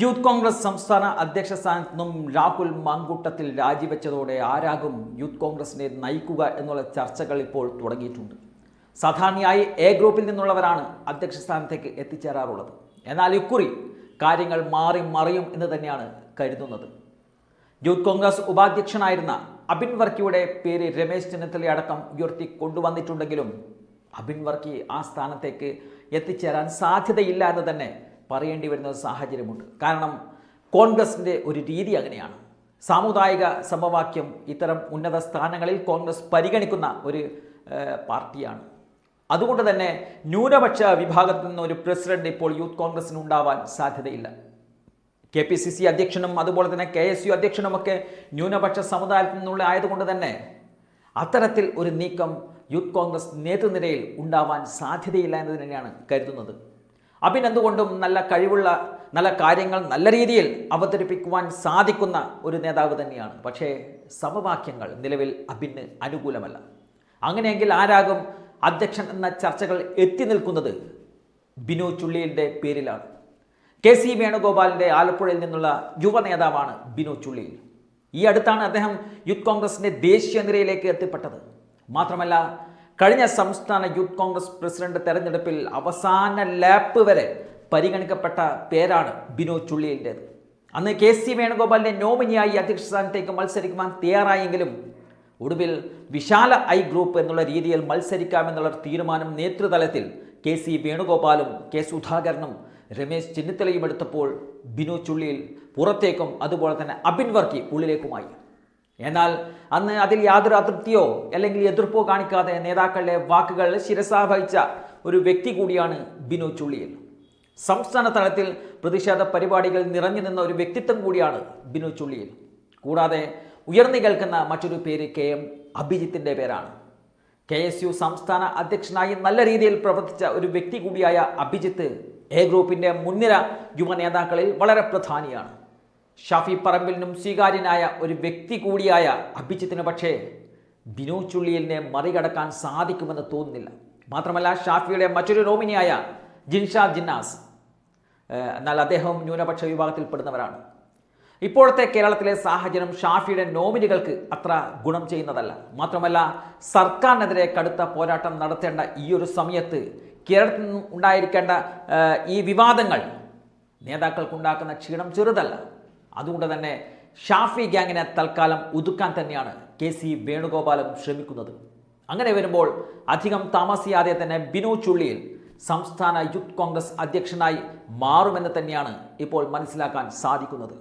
Youth Congress സംസ്ഥാന അധ്യക്ഷ സ്ഥാനത്ത് നിന്നും രാഹുൽ മാങ്കൂട്ടത്തിൽ രാജിവെച്ചതോടെ ആരാകും യൂത്ത് കോൺഗ്രസിനെ നയിക്കുക എന്നുള്ള ചർച്ചകൾ ഇപ്പോൾ തുടങ്ങിയിട്ടുണ്ട്. സാധാരണയായി എ ഗ്രൂപ്പിൽ നിന്നുള്ളവരാണ് അധ്യക്ഷ സ്ഥാനത്തേക്ക് എത്തിച്ചേരാറുള്ളത്. എന്നാൽ ഇക്കുറി കാര്യങ്ങൾ മാറി മറിയും എന്ന് തന്നെയാണ് കരുതുന്നത്. യൂത്ത് കോൺഗ്രസ് ഉപാധ്യക്ഷനായിരുന്ന അബിൻ വർക്കിയുടെ പേര് രമേശ് ചെന്നിത്തല അടക്കം ഉയർത്തി കൊണ്ടുവന്നിട്ടുണ്ടെങ്കിലും അബിൻ വർക്കി ആ സ്ഥാനത്തേക്ക് എത്തിച്ചേരാൻ സാധ്യതയില്ല എന്ന് തന്നെ പറയേണ്ടി വരുന്ന സാഹചര്യമുണ്ട്. കാരണം കോൺഗ്രസിന്റെ ഒരു രീതി അങ്ങനെയാണ്. സാമുദായിക സമവാക്യം ഇത്തരം ഉന്നത സ്ഥാനങ്ങളിൽ കോൺഗ്രസ് പരിഗണിക്കുന്ന ഒരു പാർട്ടിയാണ്. അതുകൊണ്ട് തന്നെ ന്യൂനപക്ഷ വിഭാഗത്തിൽ നിന്ന് ഒരു പ്രസിഡന്റ് ഇപ്പോൾ യൂത്ത് കോൺഗ്രസിന് ഉണ്ടാവാൻ സാധ്യതയില്ല. കെ പി സി സി അധ്യക്ഷനും അതുപോലെ തന്നെ കെ എസ് യു അധ്യക്ഷനുമൊക്കെ ന്യൂനപക്ഷ സമുദായത്തിൽ നിന്നുള്ള ആയതുകൊണ്ട് തന്നെ അത്തരത്തിൽ ഒരു നീക്കം യൂത്ത് കോൺഗ്രസ് നേതൃനിരയിൽ ഉണ്ടാവാൻ സാധ്യതയില്ല എന്ന് തന്നെയാണ് കരുതുന്നത്. അബിൻ എന്തുകൊണ്ടും നല്ല കഴിവുള്ള നല്ല കാര്യങ്ങൾ നല്ല രീതിയിൽ അവതരിപ്പിക്കുവാൻ സാധിക്കുന്ന ഒരു നേതാവ് തന്നെയാണ്. പക്ഷേ സമവാക്യങ്ങൾ നിലവിൽ അബിന് അനുകൂലമല്ല. അങ്ങനെയെങ്കിൽ ആരാകും അധ്യക്ഷൻ എന്ന ചർച്ചകൾ എത്തി നിൽക്കുന്നത് ബിനു ചുള്ളിയുടെ പേരിലാണ്. കെ സി വേണുഗോപാലിന്റെ ആലപ്പുഴയിൽ നിന്നുള്ള യുവ നേതാവാണ് ബിനു ചുള്ളിയിൽ. ഈ അടുത്താണ് അദ്ദേഹം യൂത്ത് കോൺഗ്രസിന്റെ ദേശീയ നിരയിലേക്ക് എത്തിപ്പെട്ടത്. മാത്രമല്ല കഴിഞ്ഞ സംസ്ഥാന യൂത്ത് കോൺഗ്രസ് പ്രസിഡന്റ് തെരഞ്ഞെടുപ്പിൽ അവസാന ലാപ്പ് വരെ പരിഗണിക്കപ്പെട്ട പേരാണ് ബിനോ ചുള്ളിയിന്റേത് അന്ന് കെ സി വേണുഗോപാലിനെ നോമിനിയായി അധ്യക്ഷ സ്ഥാനത്തേക്ക് മത്സരിക്കുവാൻ തയ്യാറായെങ്കിലും ഒടുവിൽ വിശാല ഐ ഗ്രൂപ്പ് എന്നുള്ള രീതിയിൽ മത്സരിക്കാമെന്നുള്ള തീരുമാനം നേതൃതലത്തിൽ കെ സി വേണുഗോപാലും കെ സുധാകരനും രമേശ് ചെന്നിത്തലയും എടുത്തപ്പോൾ ബിനു ചുള്ളിയിൽ പുറത്തേക്കും അതുപോലെ തന്നെ അബിൻ വർക്കി ഉള്ളിലേക്കുമായി. എന്നാൽ അന്ന് അതിൽ യാതൊരു അതൃപ്തിയോ അല്ലെങ്കിൽ എതിർപ്പോ കാണിക്കാതെ നേതാക്കളുടെ വാക്കുകൾ ശിരസാവഹിച്ച ഒരു വ്യക്തി കൂടിയാണ് ബിനു ചുള്ളിയിൽ സംസ്ഥാന തലത്തിൽ പ്രതിഷേധ പരിപാടികൾ നിറഞ്ഞു നിന്ന ഒരു വ്യക്തിത്വം കൂടിയാണ് ബിനു ചുള്ളിയിൽ കൂടാതെ ഉയർന്നു കേൾക്കുന്ന മറ്റൊരു പേര് കെ എം അഭിജിത്തിന്റെ പേരാണ്. കെ എസ് യു സംസ്ഥാന അധ്യക്ഷനായി നല്ല രീതിയിൽ പ്രവർത്തിച്ച ഒരു വ്യക്തി കൂടിയായ അഭിജിത്ത് എ ഗ്രൂപ്പിന്റെ മുൻനിര യുവ നേതാക്കളിൽ വളരെ പ്രധാനിയാണ്. ഷാഫി പറമ്പിലിനും സ്വീകാര്യനായ ഒരു വ്യക്തി കൂടിയായ അഭിജിത്തിന് പക്ഷേ ബിനു ചുള്ളിയലിനെ മറികടക്കാൻ സാധിക്കുമെന്ന് തോന്നുന്നില്ല. മാത്രമല്ല ഷാഫിയുടെ മറ്റൊരു നോമിനിയായ ജിൻഷാ ജിന്നാസ് എന്നാൽ അദ്ദേഹം ന്യൂനപക്ഷ വിഭാഗത്തിൽപ്പെടുന്നവരാണ്. ഇപ്പോഴത്തെ കേരളത്തിലെ സാഹചര്യം ഷാഫിയുടെ നോമിനികൾക്ക് അത്ര ഗുണം ചെയ്യുന്നതല്ല. മാത്രമല്ല സർക്കാരിനെതിരെ കടുത്ത പോരാട്ടം നടത്തേണ്ട ഈ ഒരു സമയത്ത് കേരളത്തിൽ ഉണ്ടായിരിക്കേണ്ട ഈ വിവാദങ്ങൾ നേതാക്കൾക്കുണ്ടാക്കുന്ന ക്ഷീണം ചെറുതല്ല. അതുകൊണ്ട് തന്നെ ഷാഫി ഗ്യാങ്ങിനെ തൽക്കാലം ഒതുക്കാൻ തന്നെയാണ് കെ സി വേണുഗോപാലും ശ്രമിക്കുന്നത്. അങ്ങനെ വരുമ്പോൾ അധികം താമസിയാതെ തന്നെ ബിനു ചുള്ളിയിൽ സംസ്ഥാന യൂത്ത് കോൺഗ്രസ് അധ്യക്ഷനായി മാറുമെന്ന് തന്നെയാണ് ഇപ്പോൾ മനസ്സിലാക്കാൻ സാധിക്കുന്നത്.